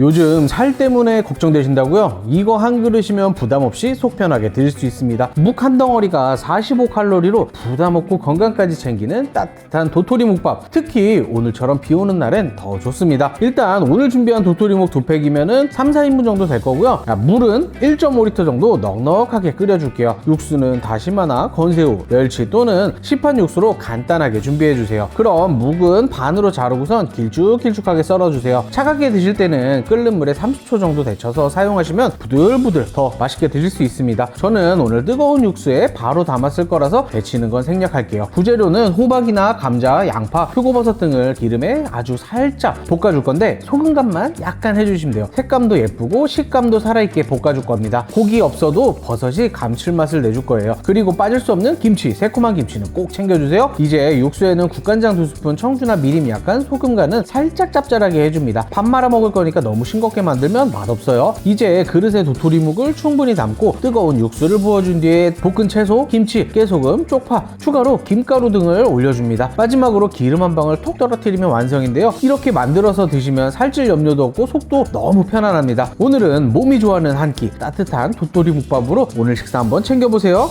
요즘 살 때문에 걱정되신다고요? 이거 한 그릇이면 부담 없이 속 편하게 드실 수 있습니다. 묵 한 덩어리가 45칼로리로 부담 없고 건강까지 챙기는 따뜻한 도토리 묵밥. 특히 오늘처럼 비 오는 날엔 더 좋습니다. 일단 오늘 준비한 도토리 묵 두 팩이면은 3, 4인분 정도 될 거고요. 야, 물은 1.5리터 정도 넉넉하게 끓여줄게요. 육수는 다시마나 건새우, 멸치 또는 시판 육수로 간단하게 준비해 주세요. 그럼 묵은 반으로 자르고선 길쭉길쭉하게 썰어주세요. 차갑게 드실 때는 끓는 물에 30초 정도 데쳐서 사용하시면 부들부들 더 맛있게 드실 수 있습니다. 저는 오늘 뜨거운 육수에 바로 담았을 거라서 데치는 건 생략할게요. 부재료는 호박이나 감자, 양파, 표고버섯 등을 기름에 아주 살짝 볶아줄 건데 소금 간만 약간 해주시면 돼요. 색감도 예쁘고 식감도 살아있게 볶아줄 겁니다. 고기 없어도 버섯이 감칠맛을 내줄 거예요. 그리고 빠질 수 없는 김치, 새콤한 김치는 꼭 챙겨주세요. 이제 육수에는 국간장 두 스푼, 청주나 미림 약간, 소금 간은 살짝 짭짤하게 해줍니다. 밥 말아 먹을 거니까 너무 싱겁게 만들면 맛없어요. 이제 그릇에 도토리묵을 충분히 담고 뜨거운 육수를 부어준 뒤에 볶은 채소, 김치, 깨소금, 쪽파, 추가로 김가루 등을 올려줍니다. 마지막으로 기름 한 방울 톡 떨어뜨리면 완성인데요. 이렇게 만들어서 드시면 살찔 염려도 없고 속도 너무 편안합니다. 오늘은 몸이 좋아하는 한 끼 따뜻한 도토리묵밥으로 오늘 식사 한번 챙겨보세요.